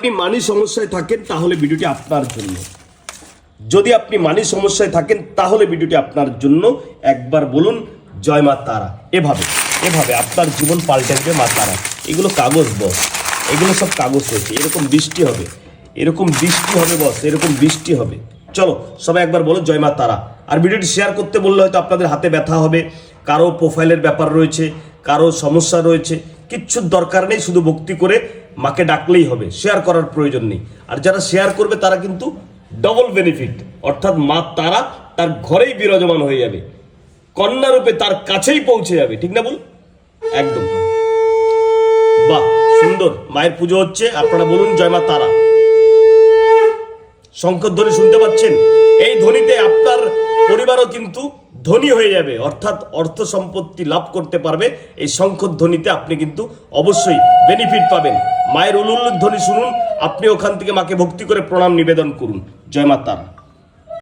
আপনি মানি সমস্যায় থাকেন, তাহলে ভিডিওটি আপনার জন্য। যদি আপনি মানি সমস্যায় থাকেন, তাহলে ভিডিওটি আপনার জন্য। একবার বলুন, জয় মা তারা। এভাবে এভাবে আপনার জীবন পাল্টে দেবে মা তারা। এগুলো কাগজ, বস। এগুলো সব কাগজ রয়েছে। এরকম বৃষ্টি হবে। এরকম বৃষ্টি হবে, বস। এরকম বৃষ্টি হবে। চলো, সবাই একবার বলো জয় মা তারা। আর ভিডিওটি শেয়ার করতে বললে হয়তো আপনাদের হাতে ব্যথা হবে। কারও প্রোফাইলের ব্যাপার রয়েছে, কারও সমস্যা রয়েছে। কিচ্ছুর দরকার নেই, শুধু ভক্তি করে মাকে ডাকলেই হবে শেয়ার করার প্রয়োজন নেই। আর যারা শেয়ার করবে, তারা কিন্তু ডবল বেনিফিট অর্থাৎ মা তারা তার ঘরেই বিরাজমান হয়ে যাবে। কন্যা রূপে তার কাছেই পৌঁছে যাবে, ঠিক না বল? একদম। বাহ, সুন্দর। মায়ের পুজো হচ্ছে, আপনারা বলুন, জয় মা তারা। শঙ্কর ধ্বনি শুনতে পাচ্ছেন? এই ধ্বনিতে আপনার পরিবারও কিন্তু ধনী হয়ে যাবে, অর্থাৎ অর্থ সম্পত্তি লাভ করতে পারবে। এই শঙ্কর ধ্বনিতে আপনি কিন্তু অবশ্যই বেনিফিট পাবেন। মায়ের ধ্বনি শুনুন, আপনি ওখান থেকে মাকে ভক্তি করে প্রণাম নিবেদন করুন। জয় মা তারা